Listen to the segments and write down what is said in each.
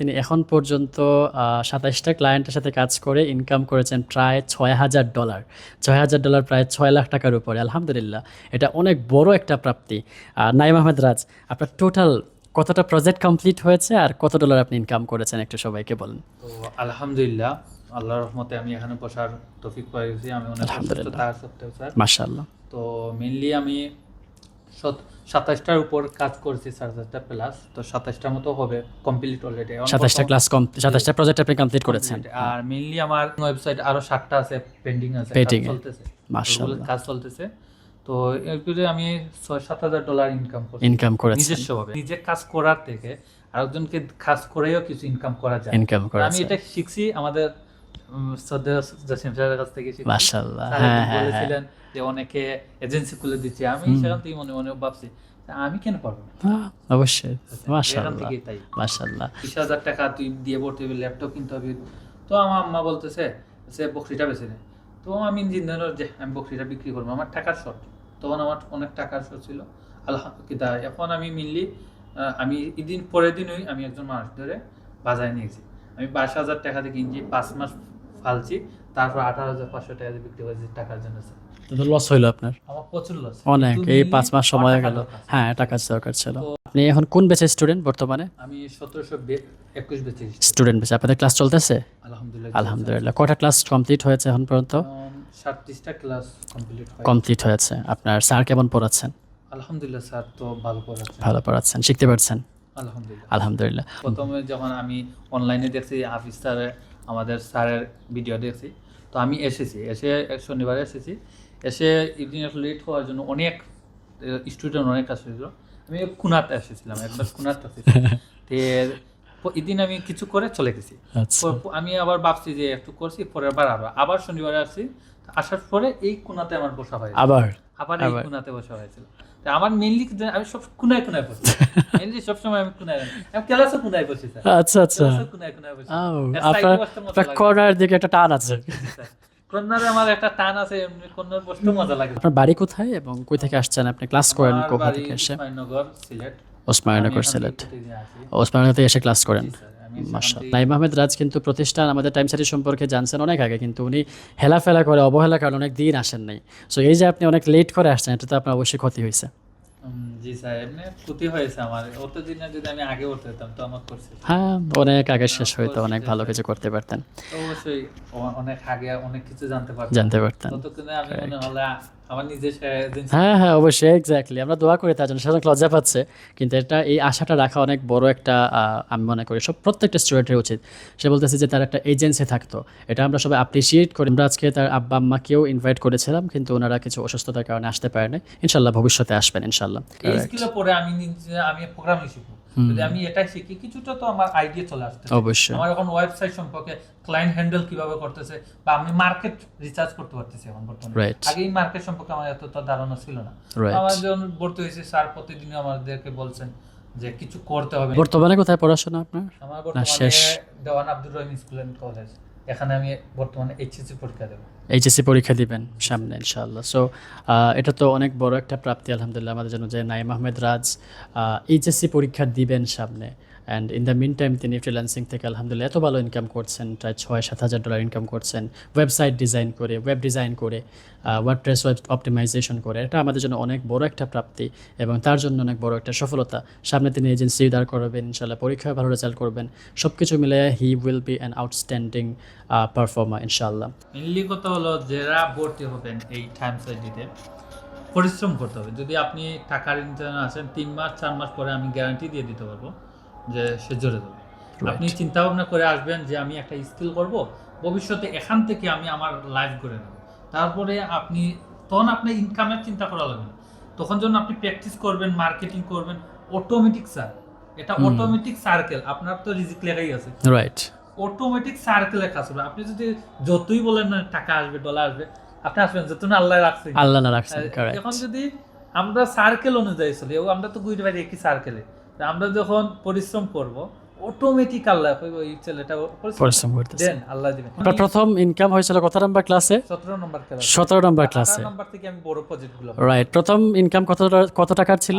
তিনি এখন পর্যন্ত সাতাইশটা ক্লায়েন্টের সাথে কাজ করে ইনকাম করেছেন প্রায় ছয় হাজার ডলার ছয় হাজার ডলার প্রায় ছয় লাখ টাকার উপরে আলহামদুলিল্লাহ। এটা অনেক বড় একটা প্রাপ্তি। আর নাইম আহমেদ রাজ আপনার টোটাল কতটা প্রজেক্ট কমপ্লিট হয়েছে আর কত ডলার আপনি ইনকাম করেছেন একটু সবাইকে বলেন? তো আলহামদুলিল্লাহ আল্লাহর রহমতে আমি এখানে বসার তৌফিক গেছি আমি অনেক আলহামদুলিল্লাহ। মাশাআল্লাহ। তো মেনলি আমি সাতাশটার উপর কাজ করেছি সাতাশটা প্লাস তো সাতাশটার মতো হবে কমপ্লিট অলরেডি সাতাশটা ক্লাস কম সাতাশটা প্রজেক্ট আপনি কমপ্লিট করেছেন। আর মেনলি আমার ওয়েবসাইট আরও সাতটা আছে পেন্ডিং আছে চলতেছে। কাজ চলতেছে। তো এরপরে আমি ছয় সাত হাজার ডলার ইনকাম করছি। ইনকাম করেছেন। নিজস্বভাবে। নিজে কাজ করার থেকে আরেকজনকে কাজ করেও কিছু ইনকাম করা যায়। ইনকাম করা আমি এটা শিখছি আমাদের কাছ থেকে মাশাআল্লাহ হ্যাঁ হ্যাঁ হ্যাঁ বলেছিলেন যে অনেকে এজেন্সি খুলে দিচ্ছে। আমি সেখান থেকে মনে মনে ভাবছি আমি কেন পারব অবশ্যই মাশাআল্লাহ মাশাআল্লাহ। বিশ হাজার টাকা তুই দিয়ে পড়তে হবে ল্যাপটপ কিনতে হবে। তো আমার আম্মা বলতেছে সে বকরিটা বেছে নে। তো আমি ইঞ্জিনিয়ার যে আমি বকরিটা বিক্রি করব। আমার টাকার শর্ট তখন আমার অনেক টাকার শর্ট ছিল। আলহামদুলিল্লাহ এখন আমি মেনলি আমি এদিন পরের দিনই আমি একজন মানুষ ধরে বাজারে নিয়েছি আমি বাইশ হাজার টাকা দিয়ে কিনছি পাঁচ মাস ফালছি তারপর আঠারো হাজার পাঁচশো টাকা দিয়ে বিক্রি করেছি টাকার জন্য তো লস হইল আপনার? আমার প্রচুর লস অনেক এই পাঁচ মাস সময় গেল। হ্যাঁ টাকার দরকার ছিল। আপনি এখন কোন বেচে স্টুডেন্ট বর্তমানে? আমি সতেরোশো একুশ বেচে স্টুডেন্ট বেচে আপনাদের ক্লাস চলতেছে? আলহামদুলিল্লাহ আলহামদুলিল্লাহ কটা ক্লাস কমপ্লিট হয়েছে এখন পর্যন্ত? সাতত্রিশটা ক্লাস কমপ্লিট কমপ্লিট হয়েছে। আপনার স্যার কেমন পড়াচ্ছেন? আলহামদুলিল্লাহ স্যার তো ভালো পড়াচ্ছে ভালো পড়াচ্ছেন শিখতে পারছেন? আলহামদুলিল্লাহ। আলহামদুলিল্লাহ। প্রথমে যখন আমি অনলাইনে দেখছি হাফিজ স্যারের আমাদের স্যারের ভিডিও দেখছি তো আমি এসেছি। এসে শনিবারে এসেছি। এসে ইভিনিং লেট হওয়ার জন্য অনেক স্টুডেন্ট অনেক আসছিল আমি কুনাতে এসেছিলাম একবার কুনাতে এদিন আমি কিছু করে চলে গেছি। আচ্ছা। আমি আবার ভাবছি যে একটু করছি পরের বার আবার আবার শনিবারে আসছি। আসার পরে এই কোনাতে আমার বসা হয় আবার? আবার এই কোনাতে বসা হয়েছিল। আমার মেনলি আমি সব কোনায় কোনায় বসি। মেনলি সবসময় আমি কোনায় আমি কোনায় বসি স্যার। আচ্ছা আচ্ছা। কোনায় কোনায় বসি। আপনার। কর্নার দিকে একটা টান আছে। কর্নারে আমার একটা টান আছে এমনি কর্নার বসতে মজা লাগে। আপনার বাড়ি কোথায় এবং কই থেকে আসছেন আপনি? ক্লাস করেন কোথা থেকে এসে সিলেট। ওসমানীনগর সিলেট। ওসমানীনগর থেকে এসে ক্লাস করেন। নাইম আহমেদ রাজ কিন্তু প্রতিষ্ঠান আমাদের টাইম সারি সম্পর্কে জানছেন অনেক আগে কিন্তু উনি হেলাফেলা করে অবহেলা কারণে অনেক দিন আসেন নাই। সো এই যে আপনি অনেক লেট করে আসছেন এটা তো আপনার অবশ্যই ক্ষতি হয়েছে। জি স্যার এমনি ক্ষতি হয়েছে আমার। অত দিনে যদি আমি আগে উঠতে হতাম তো আমার করছে। হ্যাঁ অনেক আগে শেষ হইতো অনেক ভালো কিছু করতে পারতেন। অবশ্যই অনেক আগে অনেক কিছু জানতে পারতাম। জানতে পারতেন। ততক্ষণে আমি মনে হলে হ্যাঁ হ্যাঁ অবশ্যই এক্স্যাক্টলি আমরা দোয়া করি তার জন্য সে অনেক লজ্জা পাচ্ছে। কিন্তু এটা এই আশাটা রাখা অনেক বড় একটা আমি মনে করি সব প্রত্যেকটা স্টুডেন্টের উচিত। সে বলতেছে যে তার একটা এজেন্সি থাকতো। এটা আমরা সবাই অ্যাপ্রিসিয়েট করি। আমরা আজকে তার আব্বা আম্মাকেও ইনভাইট করেছিলাম কিন্তু ওনারা কিছু অসুস্থতার কারণে আসতে পারেনি। ইনশাল্লাহ ভবিষ্যতে আসবেন ইনশাল্লাহ। পরে আমি নিজে আমি প্রোগ্রামিং শিখব যদি আমি এটাই শিখি কিছুটা তো আমার আইডিয়া চলে আসতে অবশ্যই। আমার এখন ওয়েবসাইট সম্পর্কে ক্লায়েন্ট হ্যান্ডেল কীভাবে করতেছে বা আমি মার্কেট রিসার্চ করতে পারতেছি এখন বর্তমানে। আগে এই মার্কেট সম্পর্কে আমার এতটা ধারণা ছিল না. আমার যখন ভর্তি হয়েছে স্যার প্রতিদিন আমাদেরকে বলছেন যে কিছু করতে হবে। বর্তমানে কোথায় পড়াশোনা আপনার? আমার বর্তমানে Dewan Abdur Rahim school and college এখানে আমি বর্তমানে এইচএসসি পরীক্ষা দেবো। এইচএসসি পরীক্ষা দিবেন সামনে, ইনশাআল্লাহ। সো এটা তো অনেক বড় একটা প্রাপ্তি, আলহামদুলিল্লাহ, আমাদের জন্য যে নাইম আহমেদ রাজ এইচএসসি পরীক্ষা দিবেন সামনে। And in the mean time তিনি ফ্রিল্যান্সিং থেকে, আলহামদুলিল্লাহ, এত ভালো ইনকাম করছেন, প্রায় ছয় সাত হাজার ডলার ইনকাম করছেন। ওয়েবসাইট ডিজাইন করে ওয়েব ডিজাইন করে ওয়ার্ডপ্রেস ওয়েব অপটিমাইজেশন করে। এটা আমাদের জন্য অনেক বড় একটা প্রাপ্তি এবং তার জন্য অনেক বড় একটা সফলতা। সামনে তিনি এজেন্সি দাঁড় করবেন ইনশাল্লাহ পরীক্ষায় ভালো রেজাল্ট করবেন। সব কিছু মিলে he will be an outstanding performer ইনশাল্লাহ মেনলি কথা হলো যারা ভর্তি হবেন এই টাইম সাইডিতে পরিশ্রম করতে হবে। যদি আপনি টাকার ইন্টারনে আছেন, তিন মাস, চার মাস পরে আমি গ্যারান্টি দিয়ে দিতে পারব। যে সে জোরে দেবে আপনি চিন্তা ভাবনা করে আসবেন যে আমি একটা স্কিল করব ভবিষ্যতে এখান থেকে আমি আমার লাইফ গড়ে নেব। তারপরে আপনি তখন আপনি ইনকামের চিন্তা করা লাগবে না। তখন যখন আপনি প্র্যাকটিস করবেন মার্কেটিং করবেন অটোমেটিক স্যার এটা অটোমেটিক সার্কেল আপনার তো রিজিক লেগাই আছে। রাইট অটোমেটিক সার্কেলে কাজ করবে আপনি যদি যতই বলেন না টাকা আসবে ডলার আসবে আপনি আসবেন যত না আল্লাহ রাখছে। আল্লাহ না রাখছেন এখন যদি আমরা সার্কেল অনুযায়ী চলি আমরা তো ঘুরে বাইরে একই সার্কেলে আমরা যখন পরিশ্রম করব অটোমেটিক আল্লাহ এই ছেলেটা পরিশ্রম করতেছে। দেন আল্লাহ দিবেন। আপনার প্রথম ইনকাম হয়েছিল কত নাম্বার ক্লাসে সতেরো নম্বর ক্লাস সতেরো নাম্বার ক্লাসে নাম্বার থেকে আমি বড় প্রজেক্টগুলো রাইট প্রথম ইনকাম কত কত টাকার ছিল?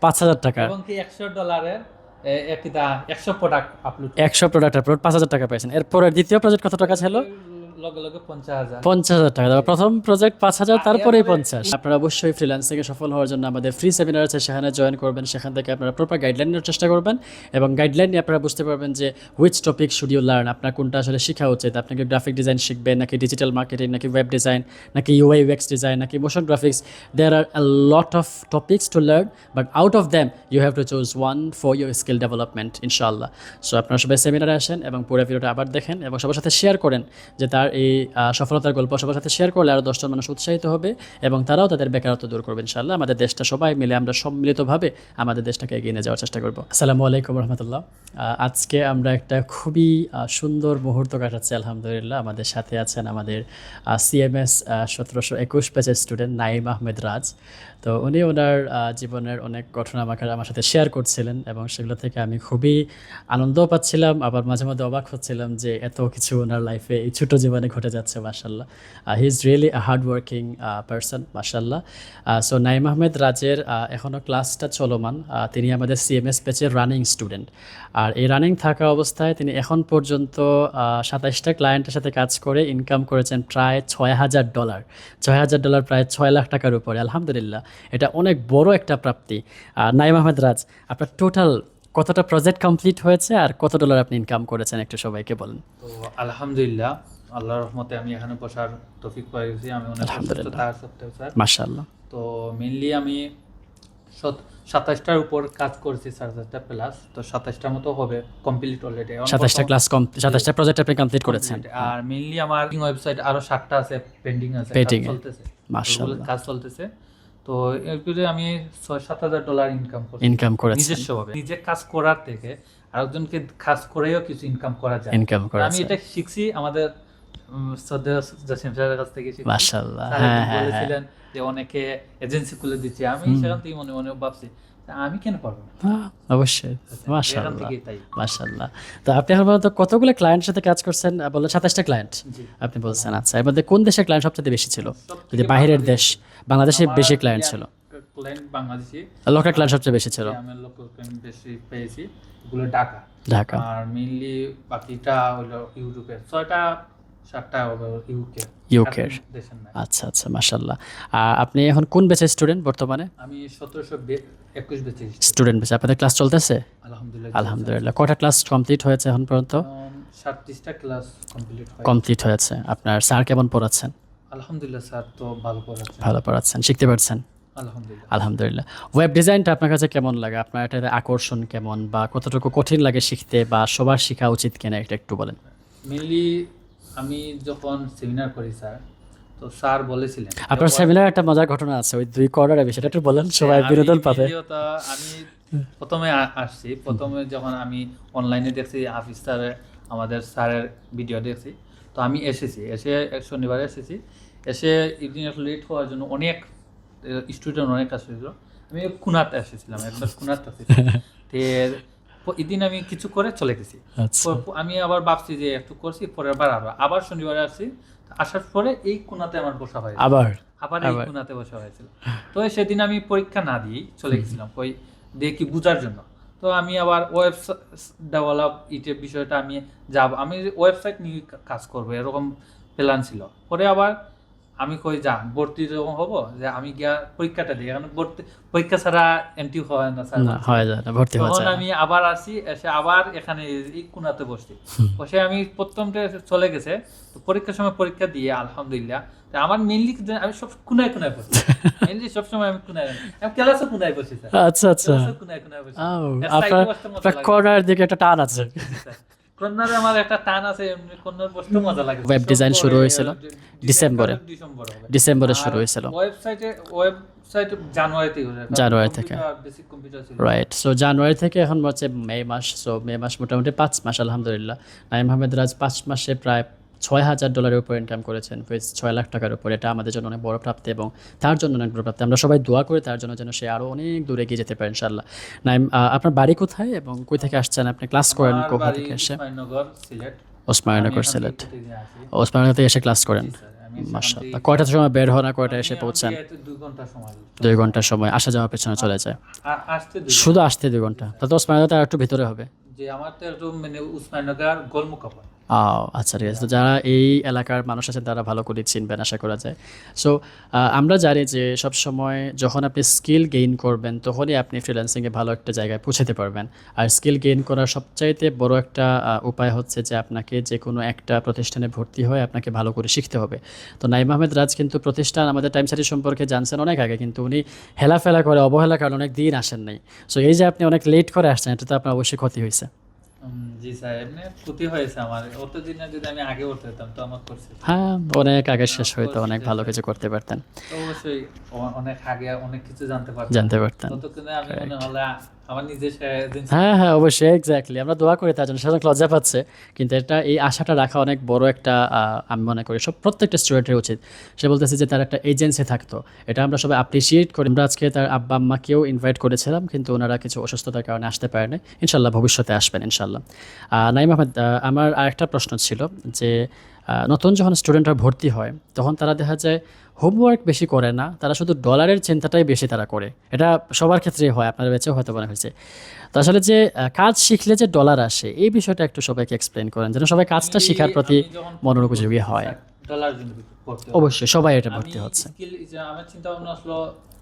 পাঁচ হাজার টাকা। এবং কি একশো ডলারের এ- একটি দা একশো প্রোডাক্ট আপলোড একশো প্রোডাক্ট আপলোড পাঁচ হাজার টাকা পেয়েছেন এরপরে দ্বিতীয় প্রজেক্ট কত টাকা ছিল? লগে লগে পঞ্চাশ হাজার। পঞ্চাশ হাজার টাকা। তারপর প্রথম প্রজেক্ট পাঁচ হাজার তারপরেই পঞ্চাশ। আপনারা অবশ্যই ফ্রিল্যান্সিং এ সফল হওয়ার জন্য আমাদের ফ্রি সেমিনার আছে সেখানে জয়েন করবেন। সেখান থেকে আপনারা প্রপার গাইডলাইন নেওয়ার চেষ্টা করবেন এবং গাইডলাইন নিয়ে আপনারা বুঝতে পারবেন যে which topic should you learn আপনার কোনটা আসলে শেখা উচিত? আপনি কি গ্রাফিক ডিজাইন শিখবেন নাকি ডিজিটাল মার্কেটিং নাকি ওয়েব ডিজাইন নাকি ইউআই ইউএক্স ডিজাইন নাকি motion graphics there are a lot of topics to learn but out of them you have to choose one for your skill development ইনশাআল্লাহ so আপনারা সবাই সেমিনারে আসেন এবং পুরো ভিডিওটা আবার দেখেন এবং সবার সাথে শেয়ার করেন যে তার এই সফলতার গল্প সবার সাথে শেয়ার করলে আরও দশজন মানুষ উৎসাহিত হবে এবং তারাও তাদের বেকারত্ব দূর করবে, ইনশাআল্লাহ। আমাদের দেশটা সবাই মিলে আমরা সম্মিলিতভাবে আমাদের দেশটাকে এগিয়ে নিয়ে যাওয়ার চেষ্টা করব। আসসালামু আলাইকুম রহমতুল্লাহ। আজকে আমরা একটা খুবই সুন্দর মুহূর্ত কাটাচ্ছি, আলহামদুলিল্লাহ। আমাদের সাথে আছেন আমাদের সিএমএস সতেরোশো একুশ পেজের স্টুডেন্ট নাইম আহমেদ রাজ। তো উনি ওনার জীবনের অনেক ঘটনা আমাকে আমার সাথে শেয়ার করছিলেন এবং সেগুলো থেকে আমি খুবই আনন্দও পাচ্ছিলাম, আবার মাঝে মধ্যে অবাক হচ্ছিলাম যে এত কিছু ওনার লাইফে এই ছোটো জীবনে ঘটে যাচ্ছে মাসাল্লাহ he is really a hard working person মাসাল্লাহ সো নাইম আহমেদ রাজের এখনও ক্লাসটা চলমান। তিনি আমাদের সিএমএস পেজের রানিং স্টুডেন্ট আর এই রানিং থাকা অবস্থায় তিনি এখন পর্যন্ত সাতাইশটা ক্লায়েন্টের সাথে কাজ করে ইনকাম করেছেন প্রায় ছয় হাজার ডলার ছয় হাজার ডলার প্রায় ছয় লাখ টাকার উপরে, আলহামদুলিল্লাহ। এটা অনেক বড় একটা প্রাপ্তি। নাইম আহমেদ রাজ আপনার টোটাল কতটা প্রজেক্ট কমপ্লিট হয়েছে আর কত ডলার আপনি ইনকাম করেছেন, একটু সবাইকে বলেন। তো, আলহামদুলিল্লাহ আল্লাহর রহমতে আমি এখানে বসার তৌফিক পেয়েছি আমি অনেক সত্ত্বেও স্যার। মাশাআল্লাহ। তো মেনলি আমি সাতাশটার উপর কাজ করছি সাতাশটা প্লাস তো সাতাশটার মতো হবে কমপ্লিট অলরেডি সাতাশটা ক্লাস কম সাতাশটা প্রজেক্ট আপনি কমপ্লিট করেছেন। আর মেনলি আমার ওয়েবসাইট আরও সাতটা আছে পেন্ডিং আছে চলতেছে। মাশাআল্লাহ। কাজ চলতেছে। তো এরপরে আমি ছয় সাত হাজার ডলার ইনকাম করছি। ইনকাম করেছেন। নিজস্বভাবে। নিজে কাজ করার থেকে আরেকজনকে কাজ করেও কিছু ইনকাম করা যায়। ইনকাম তো আমি এটা শিখছি আমাদের জসিম স্যারের কাছ থেকে মাশাআল্লাহ হ্যাঁ হ্যাঁ হ্যাঁ। বলেছিলেন যে অনেকে এজেন্সি খুলে দিচ্ছে। আমি সেখান থেকে মনে মনে ভাবছি আমি কেন পারব না? হ্যাঁ, অবশ্যই। এখান মাশাআল্লাহ মাশাআল্লাহ। তো আপনি এখন পর্যন্ত কতগুলো ক্লায়েন্টের সাথে কাজ করছেন? বললেন সাতাশটা ক্লায়েন্ট আপনি বলছেন আচ্ছা এর মধ্যে কোন দেশের ক্লায়েন্ট সবচেয়ে বেশি ছিল? যদি বাইরের দেশ বাংলাদেশে। বেশি ক্লায়েন্ট ছিল। ক্লায়েন্ট বাংলাদেশি। লোকাল ক্লায়েন্ট সবচেয়ে বেশি ছিল। আমি লোকাল ক্লায়েন্ট বেশি পেয়েছি। এগুলো ঢাকা। ঢাকা। আর মেইনলি বাকিটা হলো ইউরোপের। ছয়টা ইউকের আচ্ছা আচ্ছা মাশাআল্লাহ। আর আপনি এখন কোন বেচের স্টুডেন্ট বর্তমানে? আমি সতেরোশো একুশ বেঁচে স্টুডেন্ট বেচে আপনাদের ক্লাস চলতেছে? আলহামদুলিল্লাহ আলহামদুলিল্লাহ। কটা ক্লাস কমপ্লিট হয়েছে এখন পর্যন্ত? সাতত্রিশটা ক্লাস কমপ্লিট কমপ্লিট হয়েছে। আপনার স্যার কেমন পড়াচ্ছেন? আলহামদুলিল্লাহ স্যার তো ভালো পড়াচ্ছে ভালো পড়াচ্ছেন। শিখতে পারছেন? আলহামদুলিল্লাহ। আলহামদুলিল্লাহ। ওয়েব ডিজাইনটা আপনার কাছে কেমন লাগে? আপনার এটাতে আকর্ষণ কেমন? বা কতটুকু কঠিন লাগে শিখতে? বা সবার শেখা উচিত কিনা? এটা একটু বলেন। মেনলি আমি যখন সেমিনার করি স্যার তো স্যার বলেছিলেন আপনার সেমিনার একটা মজার ঘটনা আছে ওই দুই কর্নারের বিষয়টা একটু বলেন সবাই আমি বিনোদন পাবে। আমি প্রথমে আসছি প্রথমে যখন আমি অনলাইনে দেখছি হাফিজ স্যারের আমাদের স্যারের ভিডিও দেখছি তো আমি এসেছি এসে এক শনিবারে এসেছি এসে ইভিনিং লেট হওয়ার জন্য অনেক স্টুডেন্ট অনেক আসছিল আমি কুনাতে এসেছিলাম একবার কুনাতে আসেছিলাম এদিন আমি কিছু করে চলে গেছি। আচ্ছা। আমি আবার ভাবছি যে একটু করছি পরের বার আবার আবার শনিবারে আসছি। আসার পরে এই কোনাতে আমার বসা হয় আবার? আবার এই কোনাতে বসা হয়েছিল। তো সেদিন আমি পরীক্ষা না দিয়েই চলে গেছিলাম ওই দেখি বুঝার জন্য। তো আমি আবার ওয়েবসাইট ডেভেলপ ইটের বিষয়টা আমি যাব আমি ওয়েবসাইট নিয়ে কাজ করব এরকম প্ল্যান ছিল। পরে আবার আমি কই যা ভর্তি যখন হব যে আমি গিয়া পরীক্ষাটা দিই। কারণ ভর্তি পরীক্ষা ছাড়া এন্ট্রি হয় না স্যার। হয় না ভর্তি তখন আমি আবার আসি এসে আবার এখানে এই কোনাতে বসছি বসে আমি প্রথমটা চলে গেছে তো পরীক্ষার সময় পরীক্ষা দিয়ে আলহামদুলিল্লাহ। আমার মেনলি আমি সব কোনায় কোনায় বসি। মেনলি সবসময় আমি কোনায় আমি ক্লাসে কোনায় বসি স্যার। আচ্ছা আচ্ছা। কোনায় কোনায় বসি। আপনার। কর্নার দিকে একটা টান আছে। কন্যারে আমার একটা টান আছে এমনি কন্যার বসতে মজা লাগে। ওয়েব ডিজাইন শুরু হয়েছিল। ডিসেম্বরে। ডিসেম্বরে শুরু হয়েছিল। ওয়েবসাইটে ওয়েবসাইট জানুয়ারিতে জানুয়ারি থেকে। বেসিক কম্পিউটার ছিল। রাইট সো জানুয়ারি থেকে এখন হচ্ছে মে মাস সো মে মাস মোটামুটি পাঁচ মাস আলহামদুলিল্লাহ। নাইম আহমেদ রাজ পাঁচ মাসে প্রায় ছয় হাজার ডলারের উপর ইনকাম করেছেন ফিজ ছয় লাখ টাকার উপর। এটা আমাদের জন্য অনেক বড় প্রাপ্তি এবং তার জন্য অনেক বড় প্রাপ্তি। আমরা সবাই দোয়া করি তার জন্য যেন সে আরও অনেক দূরে এগিয়ে যেতে পারে ইনশাল্লাহ নাইম আপনার বাড়ি কোথায় এবং কই থেকে আসছেন? আপনি ক্লাস করেন কোথা থেকে এসে? ইসমাইলনগর সিলেট। সিলেট। থেকে এসে ক্লাস করেন? থেকে- কয়টার সময় বের হন আর কয়টা এসে পৌঁছান? দুই ঘণ্টা সময় ঘণ্টার সময়। আসা যাওয়ার পেছনে চলে যায়। শুধু আসতে দুই ঘণ্টা। তাহলে ওসমানিয়াতে আর একটু ভিতরে হবে। যে আমার তো একটু মানে উসমাননগর গোলমুকাপা আও, আচ্ছা ঠিক আছে। তো যারা এই এলাকার মানুষ আছেন, তারা ভালো করে চিনবেন, আশা করা যায়। সো আমরা জানি যে সব সময় যখন আপনি স্কিল গেইন করবেন, তখনই আপনি ফ্রিল্যান্সিংয়ে ভালো একটা জায়গায় পৌঁছাতে পারবেন। আর স্কিল গেইন করার সবচাইতে বড় একটা উপায় হচ্ছে যে আপনাকে যে কোনো একটা প্রতিষ্ঠানে ভর্তি হয়ে আপনাকে ভালো করে শিখতে হবে। তো নাইম আহমেদ রাজ কিন্তু প্রতিষ্ঠান আমাদের টাইম সারি সম্পর্কে জানছেন অনেক আগে, কিন্তু উনি হেলাফেলা করে, অবহেলা কারণে অনেক দিন আসেন নাই। সো এই যে আপনি অনেক লেট করে আসছেন এটা তো আপনার অবশ্যই ক্ষতি হয়েছে। জি স্যার এমনি ক্ষতি হয়েছে আমার। অত দিনে যদি আমি আগে উঠতে হতাম তো আমার করছে। হ্যাঁ অনেক আগে শেষ হইতো অনেক ভালো কিছু করতে পারতেন। অবশ্যই অনেক আগে অনেক কিছু জানতে পারতাম। জানতে পারতেন। ততক্ষণে আমি মনে হলে আমার নিজের হ্যাঁ হ্যাঁ অবশ্যই এক্স্যাক্টলি আমরা দোয়া করি তার জন্য। সে অনেক লজ্জা পাচ্ছে কিন্তু এটা এই আশাটা রাখা অনেক বড় একটা আমি মনে করি সব প্রত্যেকটা স্টুডেন্টের উচিত। সে বলতেছে যে তার একটা এজেন্সি থাকতো। এটা আমরা সবাই অ্যাপ্রিসিয়েট করি। আমরা আজকে তার আব্বা আম্মাকেও ইনভাইট করেছিলাম কিন্তু ওনারা কিছু অসুস্থতার কারণে আসতে পারেনি। ইনশাল্লাহ ভবিষ্যতে আসবেন ইনশাল্লাহ। নাইম আহমেদ আহ, আমার আরেকটা প্রশ্ন ছিল যে নতুন যখন স্টুডেন্টরা ভর্তি হয় তখন তারা দেখা যায় হোমওয়ার্ক বেশি করে না তারা শুধু ডলারের চিন্তাটাই বেশি তারা করে। এটা সবার ক্ষেত্রেই হয় আপনার বেঁচেও হয়তো মনে হয়েছে। তো আসলে যে কাজ শিখলে যে ডলার আসে এই বিষয়টা একটু সবাইকে এক্সপ্লেন করেন যেন সবাই কাজটা শেখার প্রতি মনোযোগী হয়। অবশ্যই সবাই এটা ভর্তি হচ্ছে। আমার চিন্তা ভাবনা আসলো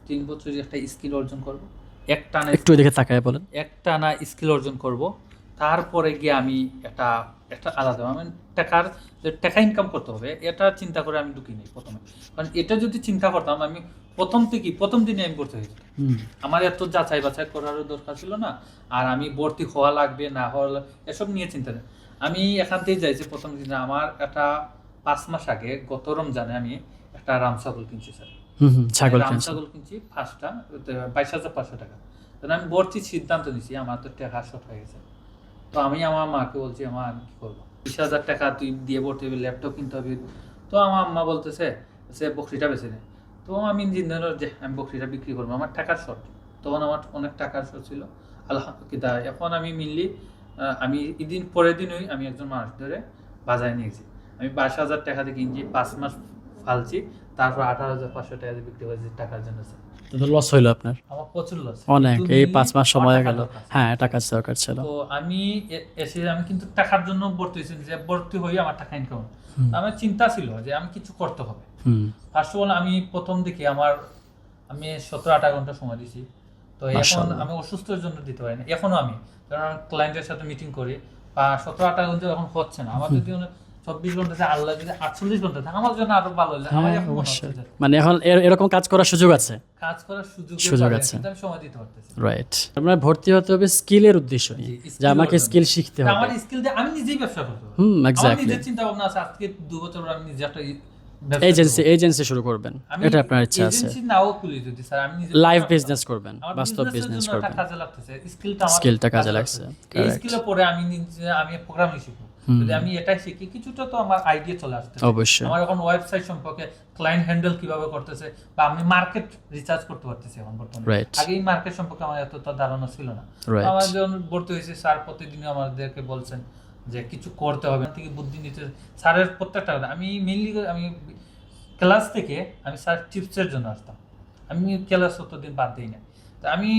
তিন বছর একটা স্কিল অর্জন করব। একটা না একটু এদিকে তাকায় বলেন। একটা না স্কিল অর্জন করব। তারপরে গিয়ে আমি একটা একটা আলাদা আমি টাকার যে টাকা ইনকাম করতে হবে এটা চিন্তা করে আমি ঢুকিনি প্রথমে। কারণ এটা যদি চিন্তা করতাম আমি প্রথম থেকে প্রথম দিনে আমি ভর্তি হয়ে হুম। আমার এত যাচাই বাছাই করারও দরকার ছিল না আর আমি ভর্তি হওয়া লাগবে না হওয়া এসব নিয়ে চিন্তা নেই। আমি এখান থেকে যাইছি প্রথম দিনে। আমার একটা পাঁচ মাস আগে গত রমজানে আমি একটা রাম ছাগল কিনছি স্যার। ছাগল রাম ছাগল কিনছি। পাঁচটা বাইশ হাজার পাঁচশো টাকা। আমি ভর্তির সিদ্ধান্ত নিছি আমার তো টাকা শর্ট হয়ে গেছে। তো আমি আমার মাকে বলছি আমার আমি কি করব? বিশ হাজার টাকা তুই দিয়ে ভর্তি হবে ল্যাপটপ কিনতে হবে। তো আমার আম্মা বলতেছে, সে বকরিটা বেছে নেয় তো আমি করলাম যে আমি বকরিটা বিক্রি করব। আমার টাকার শর্ট। তখন আমার অনেক টাকার শর্ট ছিল। আলহামদুলিল্লাহ, এখন আমি মিনলি আমি এদিন পরের দিনই আমি একজন মানুষ ধরে বাজারে নিয়েছি আমি বাইশ হাজার টাকা দিয়ে কিনছি পাঁচ মাস ফালছি, তারপর আঠারো হাজার পাঁচশো টাকা দিয়ে বিক্রি করেছি টাকার জন্য। লস হইল আপনার? আমার প্রচুর লস অনেক এই পাঁচ মাস সময় গেল। হ্যাঁ টাকা দরকার ছিল। তো আমি এসে আমি কিন্তু টাকার জন্য ভর্তি হয়েছি যে ভর্তি হয়ে আমার টাকা ইনকাম আমার চিন্তা ছিল যে আমি কিছু করতে হবে। ফার্স্ট অফ অল আমি প্রথম দিকে আমার আমি সতেরো আঠারো ঘণ্টা সময় দিছি তো এখন আমি অসুস্থের জন্য দিতে পারি না। এখনও আমি। কারণ ক্লায়েন্টের সাথে মিটিং করি। বা সতেরো আঠারো ঘণ্টা এখন হচ্ছে না। আমার যদি চব্বিশ ঘণ্টা আল্লাহ যদি আটচল্লিশ ঘণ্টা থাকে আমার জন্য আরও ভালো হলে আমার হ্যাঁ মনে অবশ্যই। মানে এখন এরকম কাজ করার সুযোগ আছে? কাজ করার সুযোগ সুযোগ আছে। সময় দিতে পারতেছি রাইট আপনার ভর্তি হতে হবে স্কিলের উদ্দেশ্য। নিয়ে যে আমাকে স্কিল শিখতে হবে। আমার স্কিল দিয়ে আমি নিজেই ব্যবসা করতে পারব। হুম এক্স্যাক্টলি নিজের চিন্তা ভাবনা আছে আজকে দু বছর আমি নিজে একটা এজেন্সি এজেন্সি শুরু করবেন। এটা আপনার ইচ্ছা আছে। এজেন্সি নাও খুলি যদি স্যার আমি নিজে লাইভ বিজনেস করবেন আমার বাস্তব বিজনেস করবেন। স্কিলটা কাজে লাগছে, এই স্কিলের পরে আমি নিজে আমি প্রোগ্রামিং শিখব। যদি আমি এটাই শিখি কিছুটা তো আমার আইডিয়া চলে আসছে অবশ্যই। আমার এখন ওয়েবসাইট সম্পর্কে ক্লায়েন্ট হ্যান্ডেল কীভাবে করতেছে বা আমি মার্কেট রিসার্চ করতে পারতেছি এখন বর্তমানে। আগে এই মার্কেট সম্পর্কে আমার এতটা ধারণা ছিল না। আমার যখন ভর্তি হয়েছে স্যার প্রতিদিন আমাদেরকে বলছেন যে কিছু করতে হবে। থেকে বুদ্ধি নিতে স্যারের প্রত্যেকটা আমি মেনলি আমি ক্লাস থেকে আমি স্যার টিপসের জন্য আসতাম। আমি ক্লাস অতদিন বাদ দিই না তো আমি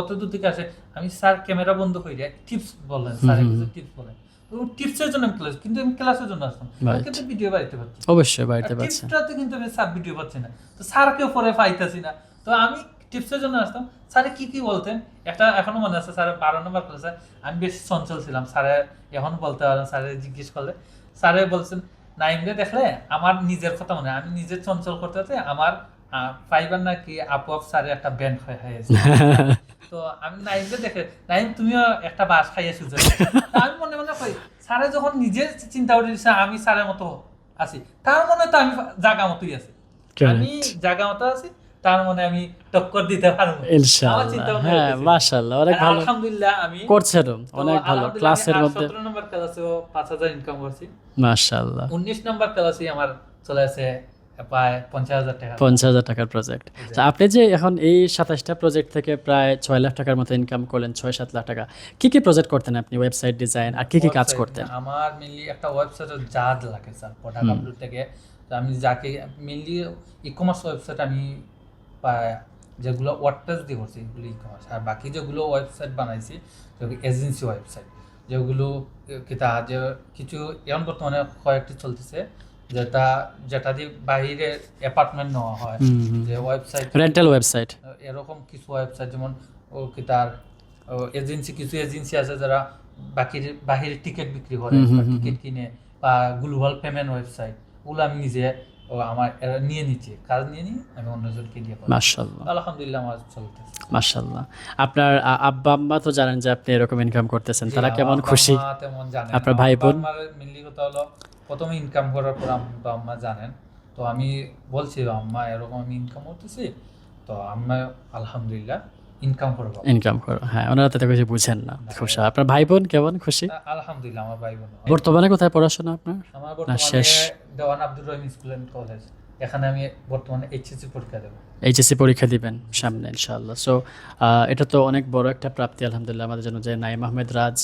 অত দূর থেকে আসে আমি স্যার ক্যামেরা বন্ধ হয়ে যায় টিপস বললেন স্যার কিছু টিপস বলেন। টিপসের জন্য আমি ক্লাস কিন্তু আমি ক্লাসের জন্য আসতাম। কিন্তু ভিডিও বাড়িতে অবশ্যই বাড়িতে পাচ্ছে কিন্তু আমি স্যার ভিডিও পাচ্ছি না। তো স্যারকেও পরে পাইতেছি না। তো আমি টিপসের জন্য আসতাম। স্যারে কি কি বলতেন? একটা এখনও মনে আছে স্যার বারো নম্বর ক্লাসে আমি বেশ চঞ্চল ছিলাম। স্যারে এখন বলতে পারেন স্যারে জিজ্ঞেস করলে। স্যারে বলছেন নাইমকে দেখলে? আমার নিজের কথা মনে হয়। আমি নিজের চঞ্চল করতে করতে আমার ফাইবার নাকি আপু আপ একটা ব্যান্ড হয়ে হয়েছে তো আমি নাইমকে দেখে নাইম তুমিও একটা বাস খাইয়ে সুযোগ আমি মনে মনে করি স্যারে যখন নিজের চিন্তা করে দিচ্ছে আমি স্যারের মতো আছি। তার মনে তো আমি জাগা মতোই আছি। আমি জাগা মতো আছি তার মনে আমি টক্কর দিতে পারব ইনশাআল্লাহ হ্যাঁ। মাশাআল্লাহ অনেক ভালো আলহামদুলিল্লাহ আমি করছেন তো অনেক ভালো ক্লাসের মধ্যে। 17 নম্বর ক্লাসেও 5000 ইনকাম করছি। মাশাআল্লাহ। 19 নম্বর ক্লাসে আমার চলে আসে প্রায় পঞ্চাশ হাজার টাকা। পঞ্চাশ হাজার টাকার প্রজেক্ট আপনি যে এখন এই সাতাশটা প্রজেক্ট থেকে প্রায় ছয় লাখ টাকার মতো ইনকাম করলেন ছয় সাত লাখ টাকা কি কি প্রজেক্ট করতেন আপনি? ওয়েবসাইট ডিজাইন আর কি কি কাজ করতেন? আমার মেনলি একটা ওয়েবসাইটের জাজ লাগে স্যার প্রোডাক্ট আপলোড থেকে। তো আমি যাকে মেনলি ই কমার্স ওয়েবসাইট আমি যেগুলো ওয়ার্ডপ্রেস দিয়ে করছি এগুলো ই কমার্স আর বাকি যেগুলো ওয়েবসাইট বানাইছি যেগুলো এজেন্সি ওয়েবসাইট যেগুলো কিতা যে কিছু এমন বর্তমানে কয়েকটি চলতেছে যেটা যেটা দিয়ে বাইরে অ্যাপার্টমেন্ট নেওয়া হয় যে ওয়েবসাইট রেন্টাল ওয়েবসাইট এরকম কিছু ওয়েবসাইট যেমন ও কি তার এজেন্সি কিছু এজেন্সি আছে যারা বাকির বাহিরে টিকিট বিক্রি করে টিকিট কিনে বা গ্লোবাল পেমেন্ট ওয়েবসাইট ওগুলো আমি নিজে ও আমার এরা নিয়ে নিচ্ছি কাজ নিয়ে নিই আমি অন্যজনকে দিয়ে মাশাল্লাহ আলহামদুলিল্লাহ আমার চলতেছে। মাশাল্লাহ আপনার আব্বা আম্মা তো জানেন যে আপনি এরকম ইনকাম করতেছেন তারা কেমন খুশি? আপনার ভাই বোন? মেনলি কথা হলো প্রথমে ইনকাম করার পর আব্বা আম্মা জানেন। তো আমি বলছি আম্মা এরকম আমি ইনকাম করতেছি তো আম্মা আলহামদুলিল্লাহ ইনকাম করব। ইনকাম করো হ্যাঁ ওনারা তো এত কিছু বুঝেন না খুশি আপনার ভাই বোন কেমন খুশি? আলহামদুলিল্লাহ আমার ভাই বোন বর্তমানে কোথায় পড়াশোনা আপনার? আমার শেষ? Dewan Abdur Rahim school and college. এখানে আমি বর্তমানে এইচএসসি পরীক্ষা দেবো। এইচএসসি পরীক্ষা দিবেন সামনে ইনশাআল্লাহ। সো এটা তো অনেক বড় একটা প্রাপ্তি আলহামদুলিল্লাহ আমাদের জন্য যে নাইম আহমেদ রাজ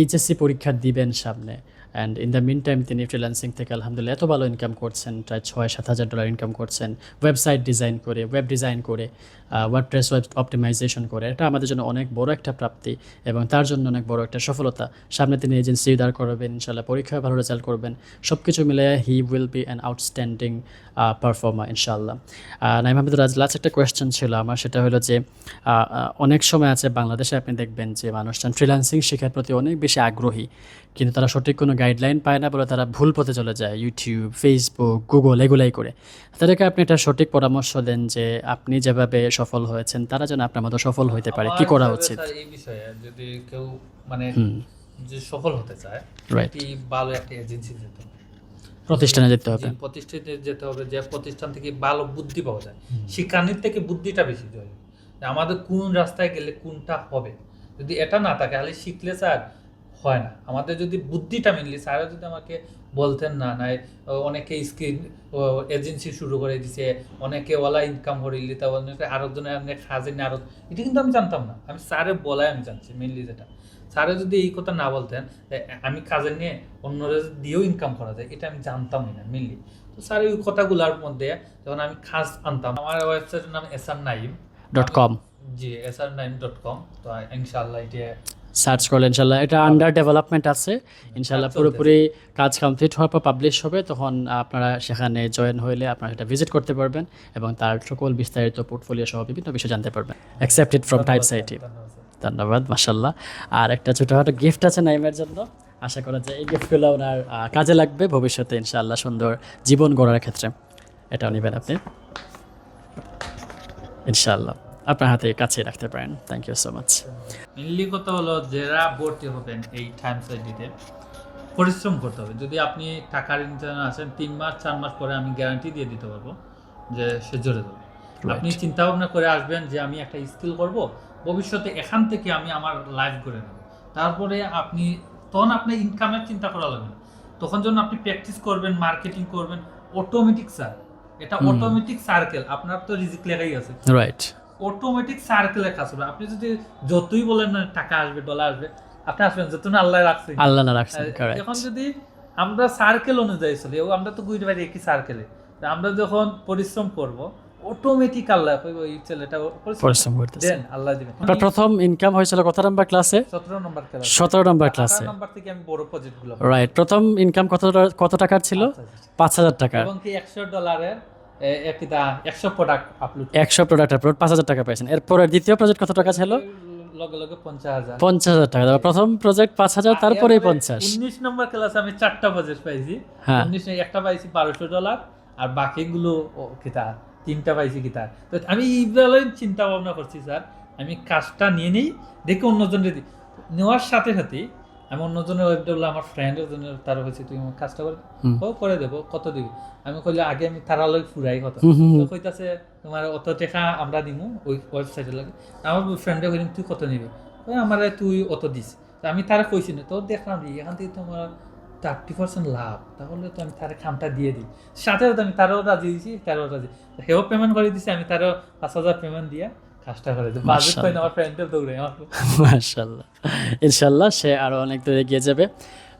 এইচএসসি পরীক্ষা দিবেন সামনে। And in the mean time তিনি ফ্রিল্যান্সিং থেকে, আলহামদুলিল্লাহ, এত ভালো ইনকাম করছেন, প্রায় ছয় সাত হাজার ডলার ইনকাম করছেন। ওয়েবসাইট ডিজাইন করে ওয়েব ডিজাইন করে ওয়ার্ডপ্রেস ওয়েব অপটিমাইজেশন করে। এটা আমাদের জন্য অনেক বড় একটা প্রাপ্তি এবং তার জন্য অনেক বড় একটা সফলতা। সামনে তিনি এজেন্সি দাঁড় করবেন ইনশাল্লাহ পরীক্ষায় ভালো রেজাল্ট করবেন। সব কিছু মিলে he will be an outstanding performer ইনশাল্লাহ নাইম আহমেদ রাজ লাস্ট একটা কোয়েশ্চেন ছিল আমার, সেটা হলো যে অনেক সময় আছে, বাংলাদেশে আপনি দেখবেন যে, মানুষজন ফ্রিল্যান্সিং শেখার প্রতি অনেক বেশি আগ্রহী। কিন্তু তারা সঠিক কোনো গাইডলাইন পায় না বলে তারা ভুল পথে চলে যায়। ইউটিউব ফেসবুক গুগল এগুলাই করে। তাদেরকে আপনি একটা সঠিক পরামর্শ দেন যে আপনি যেভাবে সফল হয়েছেন তারা যেন আপনার মতো সফল হতে পারে। কি করা উচিত? এই বিষয়ে যদি কেউ মানে যে সফল হতে চায়. একটি ভালো একটা এজেন্সি যেতে প্রতিষ্ঠানে যেতে হবে। প্রতিষ্ঠানে যেতে হবে যে প্রতিষ্ঠান থেকে ভালো বুদ্ধি পাওয়া যায় শিক্ষানির থেকে বুদ্ধিটা বেশি জয় আমাদের কোন রাস্তায় গেলে কোনটা হবে? যদি এটা না থাকে তাহলে শিখলে স্যার হয় না। আমাদের যদি বুদ্ধিটা মিললি স্যারও যদি আমাকে বলতেন না নাই অনেকে স্কিল এজেন্সি শুরু করে দিছে অনেকে ওলা ইনকাম করে লিতে অনেকে আরও জনের অনেক না আরও এটা কিন্তু আমি জানতাম না। আমি স্যারে বলাই আমি জানছি মেনলি যেটা। স্যারে যদি এই কথা না বলতেন আমি কাজে নিয়ে অন্যরা দিয়েও ইনকাম করা যায় এটা আমি জানতামই না মেনলি তো স্যার ওই কথাগুলোর মধ্যে যখন আমি খাস আনতাম আমার ওয়েবসাইটের নাম S R Naim. Dot com. G S R Naim dot com তো ইনশাল্লাহ এটা সার্চ করলে ইনশাল্লাহ। এটা আন্ডার ডেভেলপমেন্ট আছে। ইনশাল্লাহ পুরোপুরি কাজ কমপ্লিট হওয়ার পর পাবলিশ হবে। তখন আপনারা সেখানে জয়েন হইলে আপনারা সেটা ভিজিট করতে পারবেন এবং তার সকল বিস্তারিত পোর্টফোলিও সহ বিভিন্ন বিষয় জানতে পারবেন। অ্যাকসেপ্টেড ফ্রম টাইপ সাইটি ধন্যবাদ। মাসাল্লাহ আর একটা ছোটোখাটো গিফট আছে নাইমের জন্য। আশা করা যায় এই গিফটগুলো ওনার কাজে লাগবে ভবিষ্যতে ইনশাআল্লাহ সুন্দর জীবন গড়ার ক্ষেত্রে। এটাও নেবেন আপনি। ইনশাআল্লাহ। আপনার হাতে কাছে রাখতে পারেন। Thank you so much mainly কথা হলো যারা ভর্তি হবেন এই টাইম সাইডিতে পরিশ্রম করতে হবে। যদি আপনি টাকার ইন্টার্ন আছেন তিন মাস চার মাস পরে আমি গ্যারান্টি দিয়ে দিতে পারব যে সে জড়ে যাবে। আপনি চিন্তা ভাবনা করে আসবেন যে আমি একটা স্কিল করব ভবিষ্যতে এখান থেকে আমি আমার লাইফ গড়ে নেব। তারপরে আপনি তখন আপনি ইনকামের চিন্তা করা লাগবে না। তখন যখন আপনি প্র্যাকটিস করবেন মার্কেটিং করবেন অটোমেটিক স্যার এটা অটোমেটিক সার্কেল আপনার তো রিজিক লেগাই আছে। রাইট অটোমেটিক সার্কেলে কাজ হবে আপনি যদি যতই বলেন না টাকা আসবে ডলার আসবে আপনি আসবেন যত না আল্লাহ রাখছে। আল্লাহ না কারেক্ট এখন যদি আমরা সার্কেল অনুযায়ী চলি আমরা তো ঘুরে বাইরে একই সার্কেলে আমরা যখন পরিশ্রম করব অটোমেটিক আল্লাহ ছেলেটা পরিশ্রম করতেছে। দেন আল্লাহ দিবেন। আপনার প্রথম ইনকাম হয়েছিল কত নাম্বার ক্লাসে সতেরো নম্বর খেলা সতেরো নাম্বার ক্লাসে নাম্বার থেকে আমি বড় প্রজেক্টগুলো রাইট প্রথম ইনকাম কত কত টাকার ছিল? পাঁচ হাজার। টাকার এবং কি একশো ডলারের একটা একশো প্রোডাক্ট আপলোড একশো প্রোডাক্ট আপলোড পাঁচ হাজার টাকা পেয়েছেন। দ্বিতীয় প্রজেক্ট কত টাকা ছিল? লগে লগে পঞ্চাশ হাজার। পঞ্চাশ হাজার টাকা। প্রথম প্রজেক্ট পাঁচ হাজার তারপরে পঞ্চাশ। উনিশ নম্বর ক্লাসে আমি চারটা প্রজেক্ট পাইছি। হ্যাঁ। উনিশ একটা পাইছি বারোশো ডলার আর বাকিগুলো কিতা তিনটা পাইছি কিতা। তো আমি এইভাবে চিন্তা ভাবনা করছি স্যার আমি কাজটা নিয়ে নিই দেখে অন্যজনের দিই নেওয়ার সাথে সাথে আমি অন্যজনের ওয়েব ডেভেলপ আমার ফ্রেন্ডের জন্য তার হয়েছে তুই আমার কাজটা করে। ও করে দেবো কত দিবি? আমি কইলে আগে আমি তারা লই ফুরাই তো কইতাছে তোমার অত টাকা আমরা দিমু ওই ওয়েবসাইটে লাগে। আমার ফ্রেন্ডে কইলাম তুই কত নিবি? আমার তুই অত দিস। তো আমি তারা কইছি না তোর দেখলাম যে এখান থেকে তোমার থার্টি পার্সেন্ট লাভ তাহলে তো আমি তার খামটা দিয়ে দিই। সাথে সাথে আমি তারও রাজি দিয়েছি তারও রাজি। হেও পেমেন্ট করে দিছি আমি তারও পাঁচ হাজার পেমেন্ট দিয়ে কাজটা করে দিই বাজেট পাই না আমার ফ্রেন্ডের দৌড়ে আমার মাশাল্লাহ। ইনশাল্লাহ সে আরও অনেক দূরে এগিয়ে যাবে।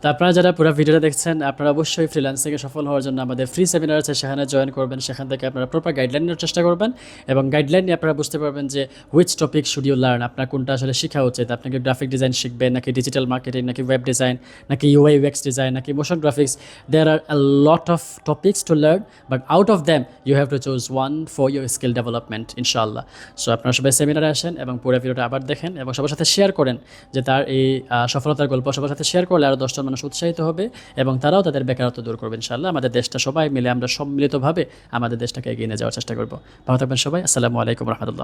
তো আপনারা যারা পুরো ভিডিওটা দেখছেন, আপনারা অবশ্যই ফ্রিল্যান্সিংয়ে সফল হওয়ার জন্য আমাদের ফ্রি সেমিনার আছে, সেখানে জয়েন করবেন। সেখান থেকে আপনারা প্রপার গাইডলাইন নেওয়ার চেষ্টা করবেন এবং গাইডলাইন নিয়ে আপনারা বুঝতে পারবেন যে which topic should you learn আপনার কোনটা আসলে শেখা উচিত। আপনি কি গ্রাফিক ডিজাইন শিখবেন নাকি ডিজিটাল মার্কেটিং নাকি ওয়েব ডিজাইন নাকি ইউআই ইউএক্স ডিজাইন নাকি motion graphics there are a lot of topics to learn but out of them you have to choose one for your skill development ইনশাআল্লাহ so আপনারা সবাই সেমিনারে আসেন এবং পুরো ভিডিওটা আবার দেখেন এবং সবার সাথে শেয়ার করেন যে তার এই সফলতার গল্প সবার সাথে শেয়ার করলে আরও দশজন মানুষ উৎসাহিত হবে এবং তারাও তাদের বেকারত্ব দূর করবে, ইনশাআল্লাহ। আমাদের দেশটা সবাই মিলে আমরা সম্মিলিতভাবে আমাদের দেশটাকে এগিয়ে নিয়ে যাওয়ার চেষ্টা করব। ভালো থাকবেন সবাই। আসসালামু আলাইকুম রহমতুল্লাহ।